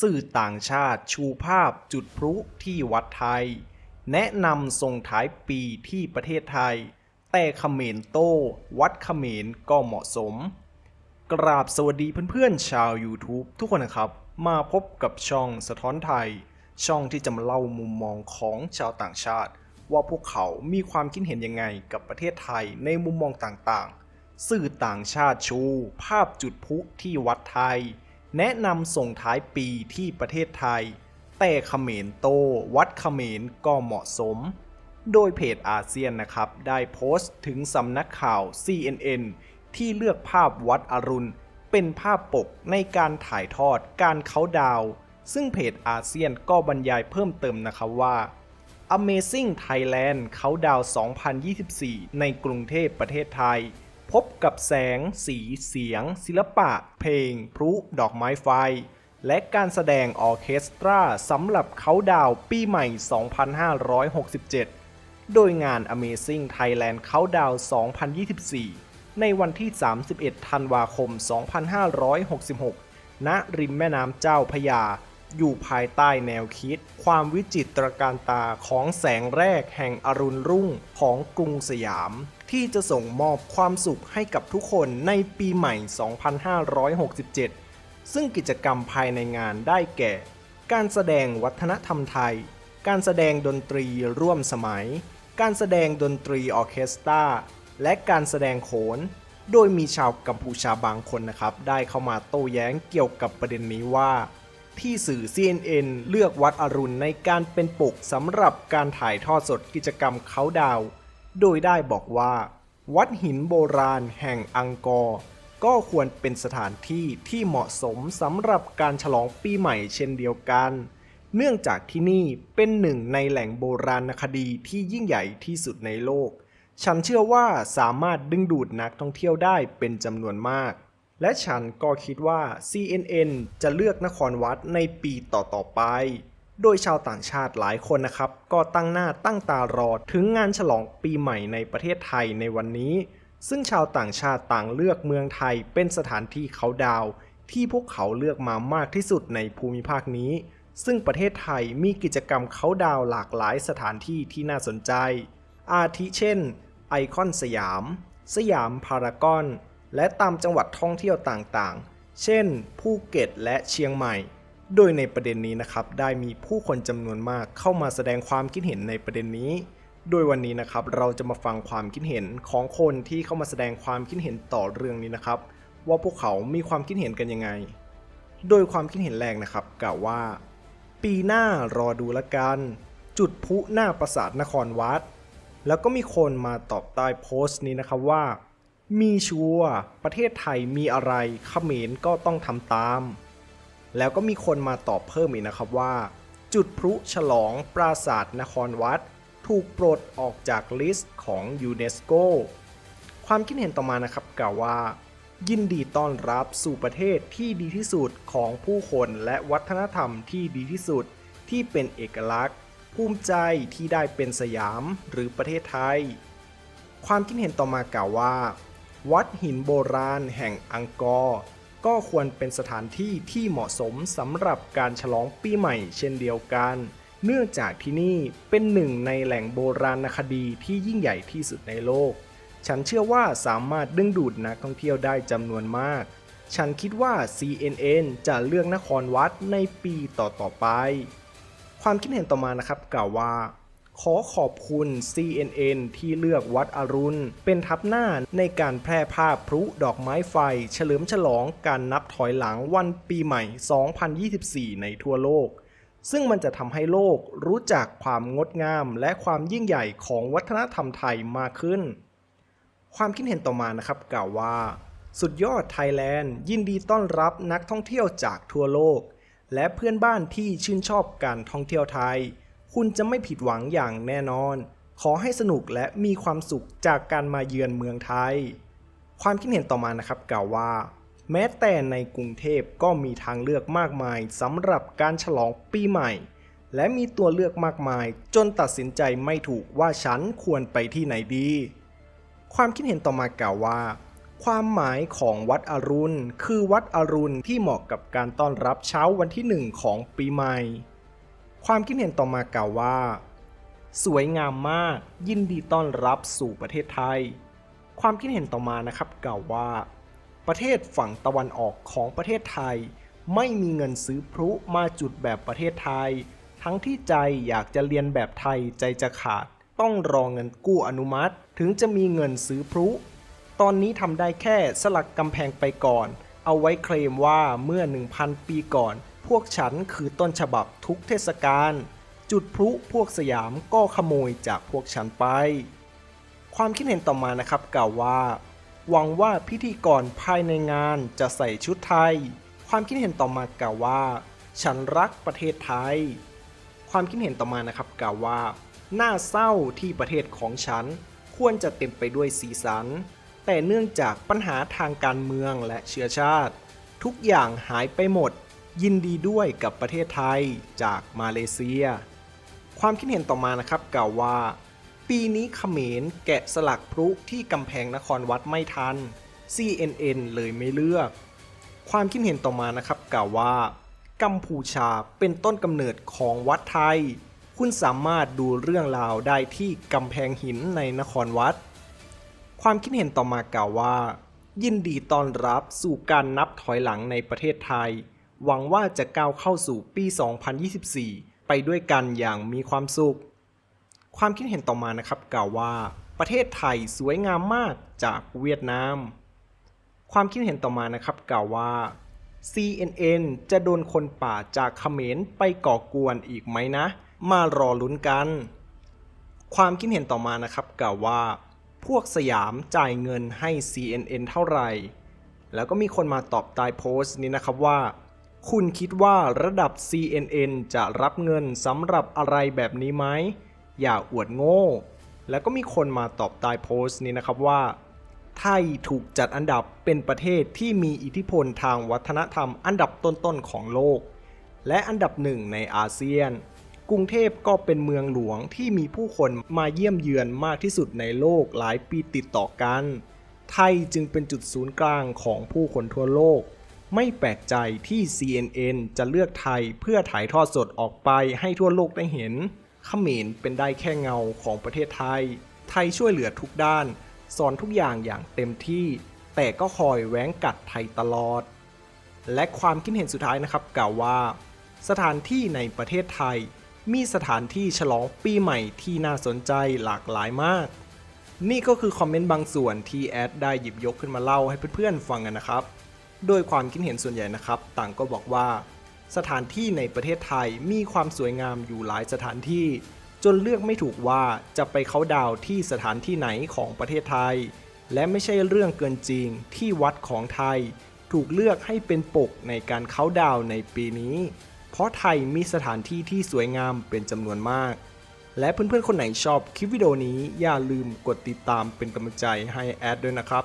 สื่อต่างชาติชูภาพจุดพลุที่วัดไทย แนะนำส่งท้ายปีที่ประเทศไทย แต่เขมรโต้วัดเขมรก็เหมาะสม กราบสวัสดีเพื่อนๆชาว YouTube ทุกคนนะครับ มาพบกับช่องสะท้อนไทย ช่องที่จะมาเล่ามุมมองของชาวต่างชาติ ว่าพวกเขามีความคิดเห็นยังไงกับประเทศไทยในมุมมองต่างๆ สื่อต่างชาติชู ภาพจุดพลุที่วัดไทย แนะนำส่งท้ายปีที่ประเทศไทย แต่เขมรโตวัดเขมรก็เหมาะสม โดยเพจอาเซียนนะครับ ได้โพสต์ถึงสำนักข่าว CNN ที่เลือกภาพวัดอรุณ เป็นภาพปกในการถ่ายทอดการเขาดาว ซึ่งเพจอาเซียนก็บรรยายเพิ่มเติมนะครับว่า Amazing Thailand เขาดาว 2024 ในกรุงเทพประเทศไทย พบกับแสง สีเสียง ศิลปะ เพลง พลุ ดอกไม้ไฟ และการแสดงออเคสตราสำหรับเขาดาวปีใหม่ 2567 โดยงาน Amazing Thailand เขาดาว2024 ในวันที่ 31 ธันวาคม 2566 ณ ริมแม่น้ำเจ้าพยา อยู่ภายใต้แนวคิด ความวิจิตรการตาของแสงแรกแห่งอรุณรุ่งของกรุงสยาม ที่จะส่งมอบความสุขให้กับทุกคนในปีใหม่ 2567 ซึ่งกิจกรรมภายในงานได้แก่ การแสดงวัฒนธรรมไทย การแสดงดนตรีร่วมสมัย การแสดงดนตรีออเคสตราและการแสดงโขนโดยมีชาวกัมพูชาบางคนนะครับ ได้เข้ามาโต้แย้งเกี่ยวกับประเด็นนี้ว่า ที่สื่อ CNN เลือกวัดอรุณในการเป็นปกสำหรับการถ่ายทอดสดกิจกรรมเขาดาว โดยได้บอกว่า วัดหินโบราณแห่งอังกอร์ก็ควรเป็นสถานที่ที่เหมาะสมสำหรับการฉลองปีใหม่เช่นเดียวกัน เนื่องจากที่นี่เป็นหนึ่งในแหล่งโบราณคดีที่ยิ่งใหญ่ที่สุดในโลก ฉันเชื่อว่าสามารถดึงดูดนักท่องเที่ยวได้เป็นจำนวนมาก และฉันก็คิดว่า CNN จะเลือกนครวัดในปีต่อๆไป โดยชาวต่างชาติหลายคนนะครับ ก็ตั้งหน้าตั้งตารอถึงงานฉลองปีใหม่ในประเทศไทยในวันนี้ ซึ่งชาวต่างชาติต่างเลือกเมืองไทยเป็นสถานที่เขาดาว ที่พวกเขาเลือกมามากที่สุดในภูมิภาคนี้ ซึ่งประเทศไทยมีกิจกรรมเขาดาวหลากหลายสถานที่ที่น่าสนใจ อาทิเช่น ไอคอนสยาม สยามพารากอน และตามจังหวัดท่องเที่ยวต่างๆ เช่น ภูเก็ตและเชียงใหม่ โดยในประเด็นนี้นะครับ ได้มีผู้คนจำนวนมากเข้ามาแสดงความคิดเห็นในประเด็นนี้ โดยวันนี้นะครับเราจะมาฟังความคิดเห็นของคนที่เข้ามาแสดงความคิดเห็นต่อเรื่องนี้นะครับ ว่าพวกเขามีความคิดเห็นกันยังไง โดยความคิดเห็นแรกนะครับกล่าวว่า ปีหน้ารอดูละกัน จุดพุหน้าปราสาทนครวัด แล้วก็มีคนมาตอบใต้โพสต์นี้นะครับว่า มีชัวประเทศไทยมีอะไรเขมรก็ต้องทำตาม แล้วก็มีคนมาตอบเพิ่มอีกนะครับว่า จุดพลุฉลองปราสาทนครวัด ถูกปลดออกจากลิสต์ของยูเนสโกความคิดเห็นต่อมานะครับกล่าวว่า ยินดีต้อนรับสู่ประเทศที่ดีที่สุดของผู้คนและวัฒนธรรมที่ดีที่สุดที่เป็นเอกลักษณ์ ภูมิใจที่ได้เป็นสยามหรือประเทศไทย ความคิดเห็นต่อมากล่าวว่า วัดหินโบราณแห่งอังกอร์ก็ควรเป็นสถานที่ที่เหมาะสมสำหรับการฉลองปีใหม่เช่นเดียวกัน เนื่องจากที่นี่เป็นหนึ่งในแหล่งโบราณคดีที่ยิ่งใหญ่ที่สุดในโลก ฉันเชื่อว่าสามารถดึงดูดนักท่องเที่ยวได้จำนวนมาก ฉันคิดว่า CNN จะเลือกนครวัดในปีต่อๆไป ความคิดเห็นต่อมานะครับกล่าวว่า ขอขอบคุณ CNN ที่เลือกวัดอรุณ เป็นทับหน้าในการแพร่ภาพพลุดอกไม้ไฟ เฉลิมฉลองการนับถอยหลังวันปีใหม่ 2024 ในทั่วโลก ซึ่งมันจะทำให้โลกรู้จักความงดงามและความยิ่งใหญ่ของวัฒนธรรมไทยมากขึ้น ความคิดเห็นต่อมานะครับกล่าวว่า สุดยอดไทยแลนด์ยินดีต้อนรับนักท่องเที่ยวจากทั่วโลก และเพื่อนบ้านที่ชื่นชอบการท่องเที่ยวไทย คุณจะไม่ผิดหวังอย่างแน่นอน ขอให้สนุกและมีความสุขจากการมาเยือนเมืองไทย ความคิดเห็นต่อมานะครับกล่าวว่า แม้แต่ในกรุงเทพก็มีทางเลือกมากมายสำหรับการฉลองปีใหม่ และมีตัวเลือกมากมาย จนตัดสินใจไม่ถูกว่าฉันควรไปที่ไหนดี ความคิดเห็นต่อมากล่าวว่าความหมายของวัดอรุณ คือวัดอรุณที่เหมาะกับการต้อนรับเช้าวันที่หนึ่งของปีใหม่ ความคิดเห็นต่อมากล่าวว่า สวยงามมากยินดีต้อนรับสู่ประเทศไทย ความคิดเห็นต่อมานะครับกล่าวว่า ประเทศฝั่งตะวันออกของประเทศไทย ไม่มีเงินซื้อพลุมาจุดแบบประเทศไทย ทั้งที่ใจอยากจะเรียนแบบไทยใจจะขาด ต้องรอเงินกู้อนุมัติ ถึงจะมีเงินซื้อพลุตอนนี้ทำได้แค่สลักกำแพงไปก่อน เอาไว้เคลมว่าเมื่อ 1,000 ปีก่อน พวกฉันคือต้นฉบับทุกเทศกาลจุดพลุพวกสยามก็ขโมยจากพวกฉันไป ความคิดเห็นต่อมานะครับกล่าวว่า หวังว่าพิธีกรภายในงานจะใส่ชุดไทย ความคิดเห็นต่อมากล่าวว่า ฉันรักประเทศไทย ความคิดเห็นต่อมานะครับกล่าวว่า น่าเศร้าที่ประเทศของฉันควรจะเต็มไปด้วยสีสัน แต่เนื่องจากปัญหาทางการเมืองและเชื้อชาติ ทุกอย่างหายไปหมด ยินดีด้วยกับประเทศไทยจากมาเลเซีย ความคิดเห็นต่อมานะครับกล่าวว่า ปีนี้เขมรแกะสลักพลุที่กำแพงนครวัดไม่ทัน CNN เลยไม่เลือก ความคิดเห็นต่อมานะครับกล่าวว่า กัมพูชาเป็นต้นกำเนิดของวัดไทย คุณสามารถดูเรื่องราวได้ที่กำแพงหินในนครวัด ความคิดเห็นต่อมากล่าวว่า ยินดีต้อนรับสู่การนับถอยหลังในประเทศไทย หวังว่าจะก้าวเข้าสู่ปี 2024 ไปด้วยกันอย่างมีความสุข ความคิดเห็นต่อมานะครับกล่าวว่าประเทศไทยสวยงามมากจากเวียดนาม ความคิดเห็นต่อมานะครับกล่าวว่า CNN จะโดนคนป่าจากเขมรไปก่อกวนอีกไหมนะ มารอลุ้นกัน ความคิดเห็นต่อมานะครับกล่าวว่า พวกสยามจ่ายเงินให้ CNN เท่าไหร่ แล้วก็มีคนมาตอบใต้โพสต์นี้นะครับว่า คุณคิดว่าระดับ CNN จะรับเงินสำหรับอะไรแบบนี้ไหม อย่าอวดโง่ แล้วก็มีคนมาตอบใต้โพสต์นี้นะครับว่า ไทยถูกจัดอันดับเป็นประเทศที่มีอิทธิพลทางวัฒนธรรมอันดับต้นๆของโลก และอันดับหนึ่งในอาเซียน กรุงเทพก็เป็นเมืองหลวงที่มีผู้คนมาเยี่ยมเยือนมากที่สุดในโลกหลายปีติดต่อกัน ไทยจึงเป็นจุดศูนย์กลางของผู้คนทั่วโลก ไม่แปลกใจที่ CNN จะเลือกไทยเพื่อถ่ายทอดสดออกไปให้ทั่วโลกได้เห็นเขมรเป็นได้แค่เงาของประเทศไทย ไทยช่วยเหลือทุกด้าน สอนทุกอย่างอย่างเต็มที่ แต่ก็คอยแหว้งกัดไทยตลอด และความคิดเห็นสุดท้ายนะครับกล่าวว่า สถานที่ในประเทศไทย มีสถานที่ฉลองปีใหม่ที่น่าสนใจหลากหลายมาก นี่ก็คือคอมเมนต์บางส่วนที่แอดได้หยิบยกขึ้นมาเล่าให้เพื่อนๆฟังกันนะครับ โดยความคิดเห็นส่วนใหญ่นะครับ ต่างก็บอกว่า สถานที่ในประเทศไทยมีความสวยงามอยู่หลายสถานที่ จนเลือกไม่ถูกว่าจะไปเขาดาวที่สถานที่ไหนของประเทศไทย และไม่ใช่เรื่องเกินจริงที่วัดของไทย ถูกเลือกให้เป็นปกในการเขาดาวในปีนี้ เพราะไทยมีสถานที่ที่สวยงามเป็นจำนวนมากและเพื่อนๆ คนไหนชอบคลิปวิดีโอนี้อย่าลืมกดติดตามเป็นกำลังใจให้แอดด้วยนะครับ